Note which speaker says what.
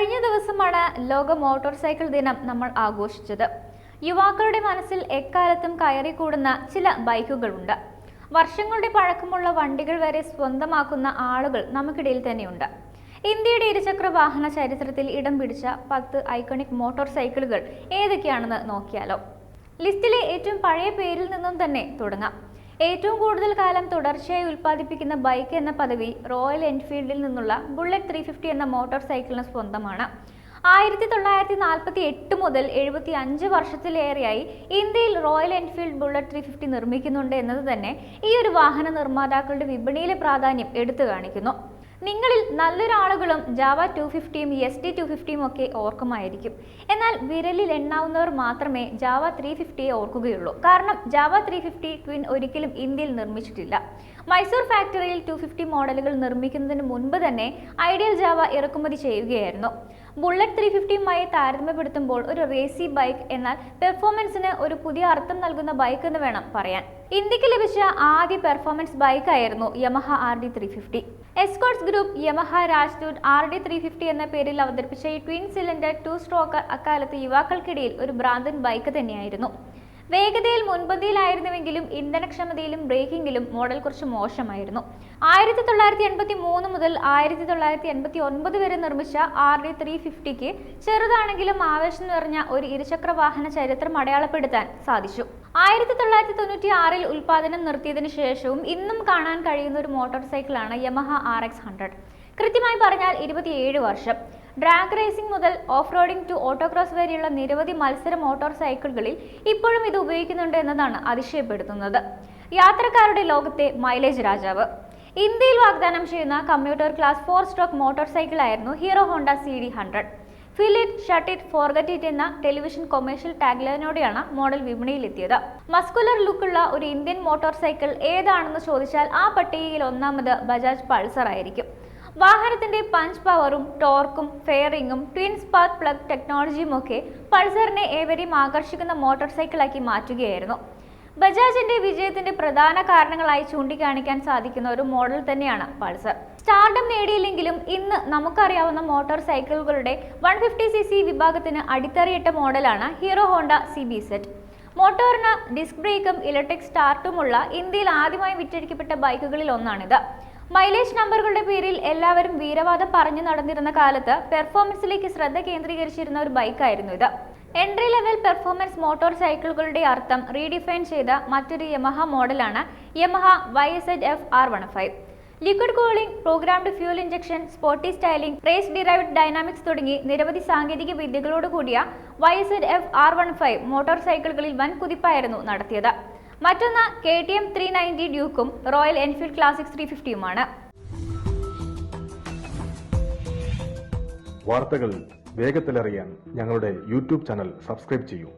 Speaker 1: കഴിഞ്ഞ ദിവസമാണ് ലോക മോട്ടോർ സൈക്കിൾ ദിനം നമ്മൾ ആഘോഷിച്ചത്. യുവാക്കളുടെ മനസ്സിൽ എക്കാലത്തും കയറിക്കൂടുന്ന ചില ബൈക്കുകളുണ്ട്. വർഷങ്ങളുടെ പഴക്കമുള്ള വണ്ടികൾ വരെ സ്വന്തമാക്കുന്ന ആളുകൾ നമുക്കിടയിൽ തന്നെയുണ്ട്. ഇന്ത്യയുടെ ഇരുചക്ര വാഹന ചരിത്രത്തിൽ ഇടം പിടിച്ച പത്ത് ഐക്കണിക് മോട്ടോർ സൈക്കിളുകൾ ഏതൊക്കെയാണെന്ന് നോക്കിയാലോ. ലിസ്റ്റിലെ ഏറ്റവും പഴയ പേരിൽ നിന്നും തന്നെ തുടങ്ങാം. ഏറ്റവും കൂടുതൽ കാലം തുടർച്ചയായി ഉൽപ്പാദിപ്പിക്കുന്ന ബൈക്ക് എന്ന പദവി റോയൽ എൻഫീൽഡിൽ നിന്നുള്ള ബുള്ളറ്റ് ത്രീ ഫിഫ്റ്റി എന്ന മോട്ടോർ സൈക്കിളിന് സ്വന്തമാണ്. ആയിരത്തി തൊള്ളായിരത്തി നാൽപ്പത്തി എട്ട് മുതൽ എഴുപത്തി അഞ്ച് വർഷത്തിലേറെയായി ഇന്ത്യയിൽ royal Enfield bullet three fifty നിർമ്മിക്കുന്നുണ്ട് എന്നത് തന്നെ ഈ ഒരു വാഹന നിർമ്മാതാക്കളുടെ വിപണിയിലെ പ്രാധാന്യം എടുത്തു കാണിക്കുന്നു. നിങ്ങളിൽ നല്ലൊരാളുകളും ജാവ ടു ഫിഫ്റ്റിയും എസ് ടി ടു ഫിഫ്റ്റിയും ഒക്കെ ഓർക്കുമായിരിക്കും. എന്നാൽ വിരലിൽ എണ്ണാവുന്നവർ മാത്രമേ ജാവ ത്രീ ഫിഫ്റ്റിയെ ഓർക്കുകയുള്ളൂ. കാരണം ജാവ ത്രീ ഫിഫ്റ്റി ട്വിൻ ഒരിക്കലും ഇന്ത്യയിൽ നിർമ്മിച്ചിട്ടില്ല. മൈസൂർ ഫാക്ടറിയിൽ ടു ഫിഫ്റ്റി മോഡലുകൾ നിർമ്മിക്കുന്നതിന് മുൻപ് തന്നെ ഐഡിയൽ ജാവ ഇറക്കുമതി ചെയ്യുകയായിരുന്നു. ബുള്ളറ്റ് ത്രീ ഫിഫ്റ്റിയുമായി താരതമ്യപ്പെടുത്തുമ്പോൾ ഒരു റേസി ബൈക്ക് എന്നാൽ പെർഫോമൻസിന് ഒരു പുതിയ അർത്ഥം നൽകുന്ന ബൈക്ക് എന്ന് വേണം പറയാൻ. ഇന്ത്യയ്ക്ക് ലഭിച്ച ആദ്യ പെർഫോമൻസ് ബൈക്ക് ആയിരുന്നു Yamaha R D three fifty Escorts group Yamaha Rajdoot R D three fifty എന്ന പേരിൽ അവതരിപ്പിച്ച ഈ ട്വിൻ സിലിണ്ടർ ടു സ്ട്രോക്കർ അക്കാലത്ത് യുവാക്കൾക്കിടയിൽ ഒരു ഭ്രാന്തൻ ബൈക്ക് തന്നെയായിരുന്നു. വേഗതയിൽ മുൻപന്തിയിലായിരുന്നുവെങ്കിലും ഇന്ധനക്ഷമതയിലും ബ്രേക്കിംഗിലും മോഡൽ കുറച്ച് മോശമായിരുന്നു. ആയിരത്തി തൊള്ളായിരത്തി എൺപത്തി മൂന്ന് മുതൽ ആയിരത്തി തൊള്ളായിരത്തി എൺപത്തി ഒൻപത് വരെ നിർമ്മിച്ച ആർ ഡി ത്രീ ഫിഫ്റ്റിക്ക് ചെറുതാണെങ്കിലും ആവേശം നിറഞ്ഞ ഒരു ഇരുചക്ര വാഹന ചരിത്രം അടയാളപ്പെടുത്താൻ സാധിച്ചു. ആയിരത്തി തൊള്ളായിരത്തി തൊണ്ണൂറ്റി ആറിൽ ഉൽപാദനം നിർത്തിയതിനു ശേഷവും ഇന്നും കാണാൻ കഴിയുന്ന ഒരു മോട്ടോർ സൈക്കിളാണ് യമഹ ആർ എക്സ് ഹൺഡ്രഡ്. കൃത്യമായി പറഞ്ഞാൽ ഇരുപത്തിയേഴ് വർഷം. ഡ്രാഗ് റേസിംഗ് മുതൽ ഓഫ് റോഡിംഗ് ടു ഓട്ടോക്രോസ് വരെയുള്ള നിരവധി മത്സര മോട്ടോർ സൈക്കിളുകളിൽ ഇപ്പോഴും ഇത് ഉപയോഗിക്കുന്നുണ്ട് എന്നതാണ് അതിശയപ്പെടുത്തുന്നത്. യാത്രക്കാരുടെ ലോകത്തെ മൈലേജ് രാജാവ്. ഇന്ത്യയിൽ വാഗ്ദാനം ചെയ്യുന്ന computer class four stroke motor സൈക്കിളായിരുന്നു Hero Honda C D hundred fill it shut it forget it എന്ന ടെലിവിഷൻ കൊമേഴ്ഷ്യൽ ടാഗ്ലൈനോടെയാണ് മോഡൽ വിപണിയിലെത്തിയത്. മസ്കുലർ ലുക്കുള്ള ഒരു ഇന്ത്യൻ മോട്ടോർ സൈക്കിൾ ഏതാണെന്ന് ചോദിച്ചാൽ ആ പട്ടികയിൽ ഒന്നാമത് ബജാജ് പൾസർ ആയിരിക്കും. വാഹനത്തിന്റെ പഞ്ച് പവറും ടോർക്കും ഫെയറിംഗും ട്വിൻ സ്പാർക്ക് പ്ലഗ് ടെക്നോളജിയും ഒക്കെ പൾസറിനെ ഏവരെയും ആകർഷിക്കുന്ന മോട്ടോർ സൈക്കിളാക്കി മാറ്റുകയായിരുന്നു. ബജാജിന്റെ വിജയത്തിന്റെ പ്രധാന കാരണങ്ങളായി ചൂണ്ടിക്കാണിക്കാൻ സാധിക്കുന്ന ഒരു മോഡൽ തന്നെയാണ് പൾസർ. സ്റ്റാർഡം നേടിയില്ലെങ്കിലും ഇന്ന് നമുക്കറിയാവുന്ന മോട്ടോർ സൈക്കിളുകളുടെ വൺ ഫിഫ്റ്റി സി സി വിഭാഗത്തിന് അടിത്തറയിട്ട മോഡലാണ് Hero Honda C B Z മോട്ടോറിന് disc ബ്രേക്കും ഇലക്ട്രിക് സ്റ്റാർട്ടുമുള്ള ഇന്ത്യയിൽ ആദ്യമായി വിറ്റഴിക്കപ്പെട്ട ബൈക്കുകളിൽ ഒന്നാണിത്. മൈലേജ് നമ്പറുകളുടെ പേരിൽ എല്ലാവരും വീരവാദം പറഞ്ഞു നടന്നിരുന്ന കാലത്ത് പെർഫോമൻസിലേക്ക് ശ്രദ്ധ കേന്ദ്രീകരിച്ചിരുന്ന ഒരു ബൈക്കായിരുന്നു ഇത്. എൻട്രി ലെവൽ പെർഫോമൻസ് മോട്ടോർ സൈക്കിളുകളുടെ അർത്ഥം റീഡിഫൈൻ ചെയ്ത മറ്റൊരു യമഹ മോഡലാണ് Yamaha Y S H F R one five liquid cooling programmed fuel injection sporty styling race derived dynamics തുടങ്ങി നിരവധി സാങ്കേതിക വിദ്യകളോട് കൂടിയ Y S H F R one five motor സൈക്കിളുകളിൽ വൻ കുതിപ്പായിരുന്നു നടത്തിയത്. മറ്റൊന്ന് K T M three ninety ഡ്യൂക്കും royal Enfield classic three ഫിഫ്റ്റിയുമാണ്
Speaker 2: വാർത്തകൾ വേഗത്തിലറിയാൻ ഞങ്ങളുടെ യൂട്യൂബ് ചാനൽ സബ്സ്ക്രൈബ് ചെയ്യൂ.